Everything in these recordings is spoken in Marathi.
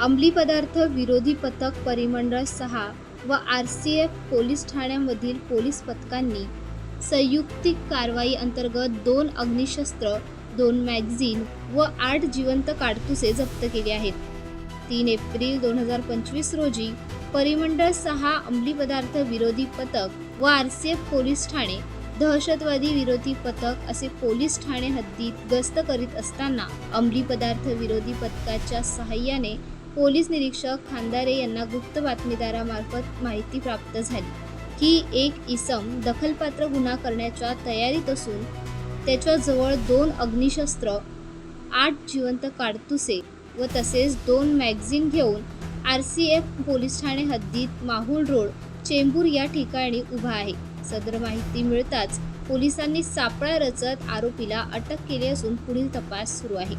अंमली पदार्थ विरोधी पथक परिमंडळ सहा व आर सी एफ पोलीस ठाण्यामधील पोलीस पथकांनी संयुक्तिक कारवाई अंतर्गत दोन अग्निशस्त्र दोन मॅगझिन व आठ जिवंत काडतुसे जप्त केले आहेत. तीन एप्रिल दोन हजार पंचवीस रोजी परिमंडळ सहा अंमली पदार्थ विरोधी पथक व आर सी एफ पोलीस ठाणे दहशतवादी विरोधी पथक असे पोलीस ठाणे हद्दीत गस्त करीत असताना अंमली पदार्थ विरोधी पथकाच्या सहाय्याने पोलीस निरीक्षक खांदारे यांना गुप्त बातमीदारामार्फत माहिती प्राप्त झाली. की एक इसम दखलपात्र गुन्हा करण्याच्या तयारीत असून त्याच्याजवळ दोन अग्निशस्त्र आठ जिवंत काडतुसे व तसेच दोन मॅगझिन घेऊन आर सी एफ पोलीस ठाणे हद्दीत माहुल रोड चेंबूर या ठिकाणी उभा आहे. सदर माहिती मिळताच पोलिसांनी सापळा रचत आरोपीला अटक केली असून पुढील तपास सुरू आहे.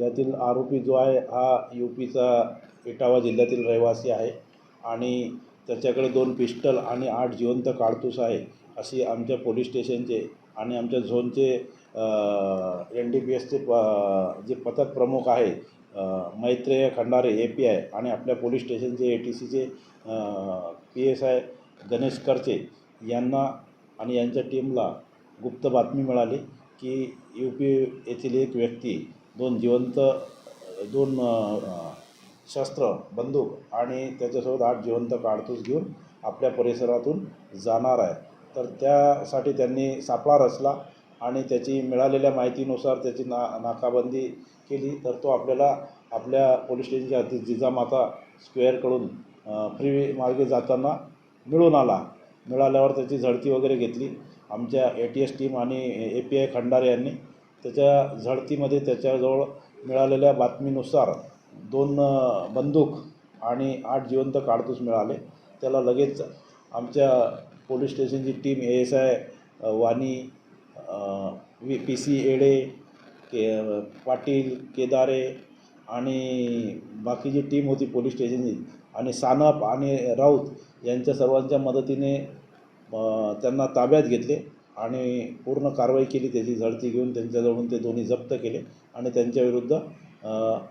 यातील आरोपी जो आहे हा यू पीचा इटावा जिल्ह्यातील रहिवासी आहे आणि त्याच्याकडे दोन पिस्टल आणि आठ जिवंत काडतूस आहे अशी आमच्या पोलीस स्टेशनचे आणि आमच्या झोनचे एन डी पी एसचे प जे पथक प्रमुख आहे Maitreya Khandare A P I आणि आपल्या पोलीस स्टेशनचे ए टी सीचे पी एस आय गणेश करचे यांना आणि यांच्या टीमला गुप्त बातमी मिळाली की यू पी येथील एक व्यक्ती दोन जिवंत दोन शस्त्र बंदूक आणि त्याच्यासोबत आठ जिवंत काडतूस घेऊन आपल्या परिसरातून जाणार आहे तर त्यासाठी त्यांनी सापळा रचला आणि त्याची मिळालेल्या माहितीनुसार त्याची ना नाकाबंदी केली. तर तो आपल्याला आपल्या पोलीस स्टेशनच्या हद्दीत जिजामाता स्क्वेअरकडून अ, फ्री मार्गे जाताना मिळून आला. मिळाल्यावर त्याची झडती वगैरे घेतली. आमच्या ए टी एस टीम आणि ए पी आय खंडारे यांनी त्याच्या झडतीमध्ये त्याच्याजवळ मिळालेल्या बातमीनुसार दोन बंदूक आणि आठ जिवंत काडतूस मिळाले. त्याला लगेच आमच्या police स्टेशनची team A S I Wani V P C Ade K Patil Kedare आणि बाकीची टीम होती पोलीस स्टेशनची आणि सानप आणि राऊत यांच्या सर्वांच्या मदतीने त्यांना ताब्यात घेतले. आणि पूर्ण कारवाई केली त्याची झडती घेऊन त्यांच्याजवळून ते दोन्ही जप्त केले आणि त्यांच्याविरुद्ध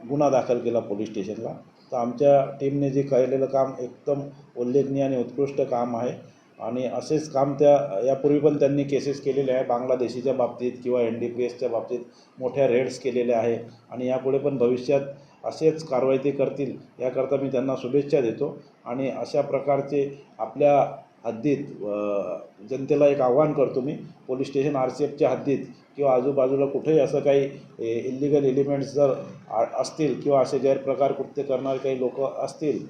गुन्हा दाखल केला पोलीस स्टेशनला. तर आमच्या टीमने जे केलेलं काम एकदम उल्लेखनीय आणि उत्कृष्ट काम आहे. आणि असेच काम त्या यापूर्वी पण त्यांनी केसेस केलेले आहे. बांगलादेशीच्या बाबतीत किंवा एन डी पी एसच्या बाबतीत मोठ्या रेड्स केलेल्या आहे. आणि यापुढे पण भविष्यात असेच कारवाई ते करतील याकरता मी त्यांना शुभेच्छा देतो. आणि अशा प्रकारचे आपल्या हद्दीत जनतेला एक आव्हान करतो मी पोलीस स्टेशन आर सी एफच्या हद्दीत किंवा आजूबाजूला कुठेही असं काही इलिगल एलिमेंट्स जर आ- असतील किंवा असे गैरप्रकार कृत्य करणारे काही लोक असतील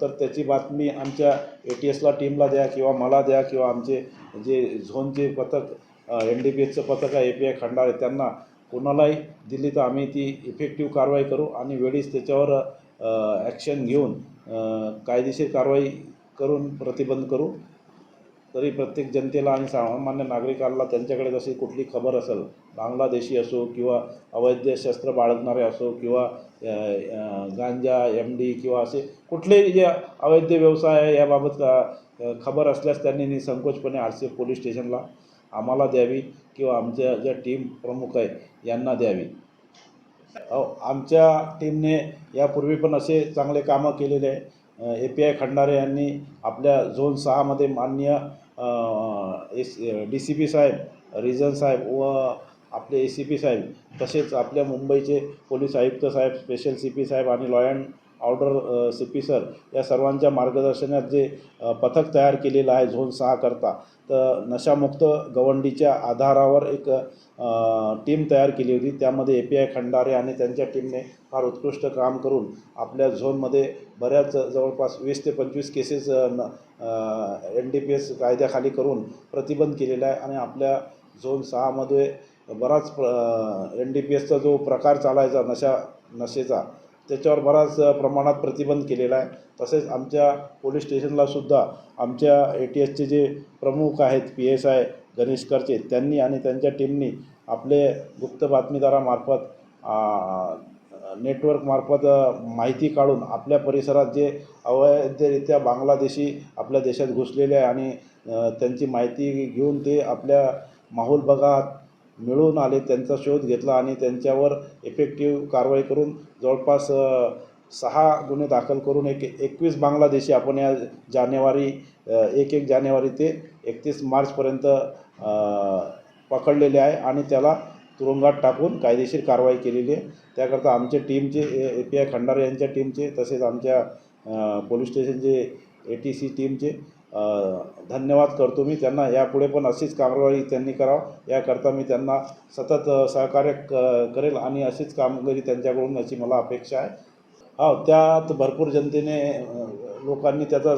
तर त्याची बातमी आमच्या ए टी एसला टीमला द्या किंवा मला द्या किंवा आमचे जे झोनचे पथक एन डी पी एसचं पथक आहे ए पी आय खंडाळे त्यांना कोणालाही दिली तर आम्ही ती इफेक्टिव्ह कारवाई करू आणि वेळीच त्याच्यावर ॲक्शन घेऊन कायदेशीर कारवाई करून प्रतिबंध करू. तरी प्रत्येक जनतेला आणि सामान्य नागरिकाला त्यांच्याकडे जशी कुठली खबर असेल बांगलादेशी असो किंवा अवैध शस्त्र बाळगणारे असो किंवा गांजा एम डी किंवा असे कुठलेही जे अवैध व्यवसाय आहे याबाबत खबर असल्यास त्यांनी निसंकोचपणे आर सी एफ पोलीस स्टेशनला आम्हाला द्यावी किंवा आमच्या ज्या टीम प्रमुख आहे यांना द्यावी. आमच्या टीमने यापूर्वी पण असे चांगले कामं केलेले आहे. ए पी आय खंडारे यांनी आपल्या झोन सहामध्ये माननीय एस डी सी पी साहेब रिजन साहेब व आपले ए सी पी साहेब तसेच आपल्या मुंबईचे पोलीस आयुक्त साहेब स्पेशल सी पी साहेब आणि law and order C P sir या सर्वांच्या मार्गदर्शनात जे पथक तयार केलेलं आहे झोन सहा करता तर नशामुक्त गवंडीच्या आधारावर एक टीम तयार केली होती. त्यामध्ये ए पी आय खंडारे आणि त्यांच्या टीमने फार उत्कृष्ट काम करून आपल्या झोनमध्ये बऱ्याच जवळपास वीस ते पंचवीस cases N D P S कायद्याखाली करून प्रतिबंध केलेला आहे आणि आपल्या झोन सहामध्ये बराच प्र एन डी पी एसचा जो प्रकार चालायचा नशा नशेचा त्याच्यावर बराच प्रमाणात प्रतिबंध केलेला आहे. तसेच आमच्या पोलीस स्टेशनलासुद्धा आमच्या ए टी एसचे जे प्रमुख आहेत पी एस आय गणेश करचे त्यांनी आणि त्यांच्या टीमनी आपले गुप्त बातमीदारामार्फत नेटवर्कमार्फत माहिती काढून आपल्या परिसरात जे अवैधरित्या बांगलादेशी आपल्या देशात घुसलेले आहे आणि त्यांची माहिती घेऊन ते आपल्या माहोल भागात मिळून आले त्यांचा शोध घेतला आणि त्यांच्यावर इफेक्टिव्ह कारवाई करून जवळपास सहा गुन्हे दाखल करून एक एकवीस बांगलादेशी आपण या जानेवारी एक एक जानेवारी ते एकतीस मार्चपर्यंत पकडलेले आहे आणि त्याला तुरुंगात टाकून कायदेशीर कारवाई केलेली आहे. त्याकरता आमच्या टीमचे ए पी आय खंडारे यांच्या टीमचे तसेच आमच्या पोलीस स्टेशनचे ए टी सी टीमचे धन्यवाद करतो मी त्यांना. यापुढे पण अशीच कारवाई त्यांनी करावं. याकरता मी त्यांना सतत सहकार्य क करेल आणि अशीच कामगिरी त्यांच्याकडून अशी मला अपेक्षा आहे. हो त्यात भरपूर जनतेने लोकांनी त्याचा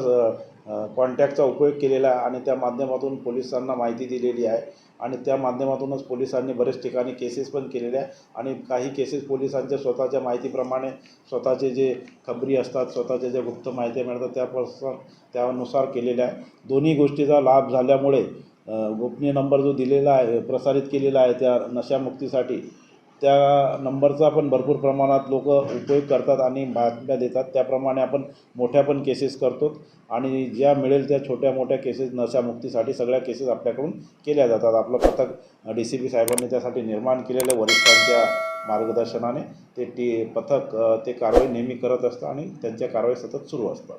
कॉन्टॅक्टचा उपयोग केलेला आहे आणि त्या माध्यमातून पोलिसांना माहिती दिलेली आहे. आणि त्या माध्यमातूनच पोलिसांनी बरेच ठिकाणी केसेस पण केलेल्या आहे. आणि काही केसेस पोलिसांच्या स्वतःच्या माहितीप्रमाणे स्वतःचे जे खबरी असतात स्वतःच्या ज्या गुप्त माहिती मिळतात त्यापासून त्यानुसार केलेल्या आहे. दोन्ही गोष्टीचा लाभ झाल्यामुळे गोपनीय नंबर जो दिलेला आहे प्रसारित केलेला आहे त्या नशामुक्तीसाठी त्या नंबरचा पण भरपूर प्रमाणात लोक उपयोग करतात आणि बातम्या देतात. त्याप्रमाणे आपण मोठ्या पण केसेस करतो आणि ज्या मिळेल त्या छोट्या मोठ्या केसेस नशामुक्तीसाठी सगळ्या केसेस आपल्याकडून केल्या जातात. आपलं पथक डी सी पी साहेबांनी त्यासाठी निर्माण केलेलं वरिष्ठांच्या मार्गदर्शनाने ते टी पथक ते कारवाई नेहमी करत असतं आणि त्यांच्या कारवाई सतत सुरू असतात.